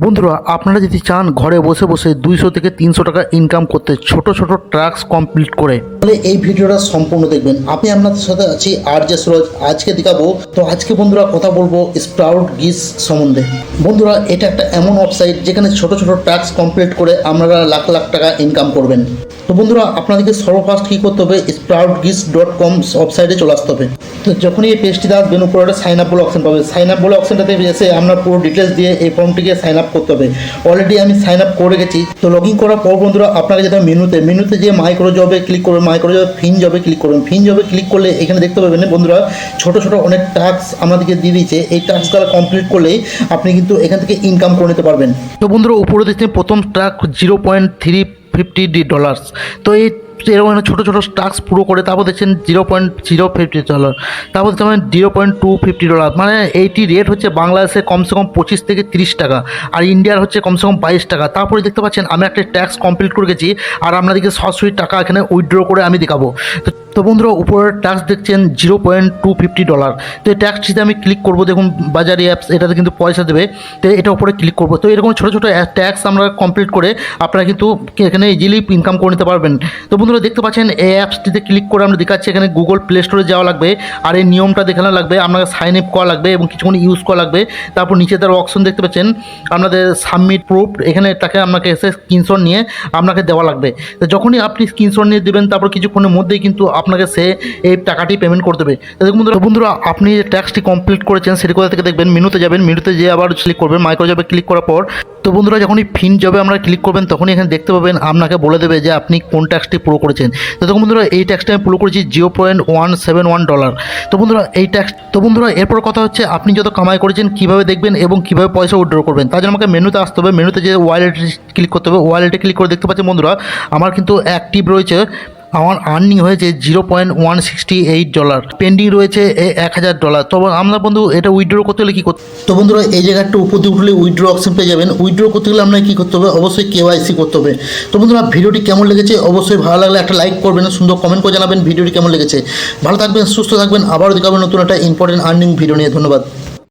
বন্ধুরা, আপনারা যদি চান ঘরে বসে বসে দুইশো থেকে তিনশো টাকা ইনকাম করতে ছোট ছোট ট্রাক্স কমপ্লিট করে, তাহলে এই ভিডিওটা সম্পূর্ণ দেখবেন। আমি আপনাদের সাথে আছি আর জে সুরজ। আজকে দেখাবো, তো আজকে বন্ধুরা কথা বলব স্প্রাউট গিস সম্বন্ধে। বন্ধুরা, এটা একটা এমন ওয়েবসাইট যেখানে ছোট ছোট ট্যাক্স কমপ্লিট করে আপনারা লাখ লাখ টাকা ইনকাম করবেন। তো বন্ধুরা, আপনাদেরকে সর্বফার্স্ট কী করতে হবে? স্প্রাউট গিস ডট কম ওয়েবসাইটে চলে আসতে হবে। তো যখনই এই পেজটিতে আসবেন, উপরে একটা সাইন আপ বলে অপশন পাবে সাইন আপ বলে অপশনটাতে এসে আপনার পুরো ডিটেলস দিয়ে এই ফর্মটিকে সাইন আপ করতে হবে। অলরেডি আমি সাইন আপ করে গেছি। তো লগ ইন করার পর বন্ধুরা আপনাকে যেতে মেনুতে। মেনুতে যে মাইক্রো জবে ক্লিক করবেন। মাইক্রো জবে ফিন জবে ক্লিক করবেন। ফিন জবে ক্লিক করলে এখানে দেখতে পাবেন বন্ধুরা, ছোট ছোট অনেক টাস্ক আমাদেরকে দিয়ে দিয়েছে। এই টাস্কগুলো কমপ্লিট করলেই আপনি কিন্তু এখান থেকে ইনকাম করে নিতে পারবেন। তো বন্ধুরা, উপরে দেখছেন প্রথম truck zero point three fifty dollars তো এই এরকম ছোটো ছোটো টাস্ক পুরো করে তারপর দেখছেন zero point zero fifty dollar তারপর দেখছেন zero point two fifty dollar মানে এইটি রেট হচ্ছে বাংলাদেশে কমসে কম পঁচিশ থেকে তিরিশ টাকা, আর ইন্ডিয়ার হচ্ছে কমসে কম বাইশ টাকা। তারপরে দেখতে পাচ্ছেন আমি একটা ট্যাক্স কমপ্লিট করে গেছি, আর আপনাদেরকে সরাসরি টাকা এখানে উইথড্র করে আমি দেখাবো। তো তো বন্ধুরা, উপরের ট্যাক্স দেখছেন zero point two fifty dollar তো এই ট্যাক্সটিতে আমি ক্লিক করব, দেখুন বাজারি অ্যাপস এটাতে কিন্তু পয়সা দেবে। তো এটা উপরে ক্লিক করব। তো এরকম ছোটো ছোটো ট্যাক্স আমরা কমপ্লিট করে আপনারা কিন্তু এখানে ইজিলি ইনকাম করে নিতে পারবেন। তো বন্ধুরা, দেখতে পাচ্ছেন, এই অ্যাপসটিতে ক্লিক করে আমরা দেখাচ্ছি, এখানে গুগল প্লে স্টোরে যাওয়া লাগবে, আর এই নিয়মটা দেখানো লাগবে, আপনাকে সাইন আপ করা লাগবে এবং কিছুক্ষণ ইউজ করা লাগবে। তারপর নিচে তার অপশন দেখতে পাচ্ছেন, আপনাদের সাবমিট প্রুফ এখানে তাকে আপনাকে এসে স্ক্রিনশট নিয়ে আপনাকে দেওয়া লাগবে। তো যখনই আপনি স্ক্রিনশট নিয়ে দেবেন, তারপর কিছুক্ষণের মধ্যেই কিন্তু আপনাকে সে এই টাকাটি পেমেন্ট করে দেবে। দেখুন বন্ধুরা বন্ধুরা, আপনি যে ট্যাক্সটি কমপ্লিট করেছেন সেটি কোথা থেকে দেখবেন? মেনুতে যাবেন। মেনুতে যেয়ে আবার ক্লিক করবেন মাইক্রো যাবে ক্লিক করার পর। তো বন্ধুরা, যখনই ফিন জবে আমরা ক্লিক করবেন, তখনই এখানে দেখতে পাবেন, আপনাকে বলে দেবে যে আপনি কোন ট্যাক্সটি পুরো করেছেন। তো দেখুন বন্ধুরা, এই ট্যাক্সটি আমি পুরো করেছি zero point one seven one dollar তো বন্ধুরা, এই ট্যাক্স তো বন্ধুরা, এরপর কথা হচ্ছে, আপনি যত কামাই করেছেন, কীভাবে দেখবেন এবং কীভাবে পয়সা উইড্র করবেন? তার জন্য আমাকে মেনুতে আসতে হবে। মেনুতে যে ওয়ালেট ক্লিক করতে হবে। ওয়ালেটে ক্লিক করে দেখতে পাচ্ছেন বন্ধুরা, আমার কিন্তু অ্যাক্টিভ রয়েছে। আমার আর্নিং হয়েছে zero point one sixty eight dollar pending রয়েছে এক হাজার ডলার তো আমরা বন্ধু, এটা উইথড্র করতে হলে কী করতে তো বন্ধুরা, এই জায়গাটা উপর উঠলে উইথড্র অপশন পেয়ে যাবেন। উইথড্র করতে গেলে আপনাকে কী করতে হবে? অবশ্যই কেওয়াইসি করতে হবে। তো বন্ধুরা, ভিডিওটি কেমন লেগেছে? অবশ্যই ভালো লাগলে একটা লাইক করবেন, সুন্দর কমেন্ট করে জানাবেন ভিডিওটি কেমন লেগেছে। ভালো থাকবেন, সুস্থ থাকবেন। আবারও দেখাবেন নতুন একটা ইম্পর্টেন্ট আর্নিং ভিডিও নিয়ে। ধন্যবাদ।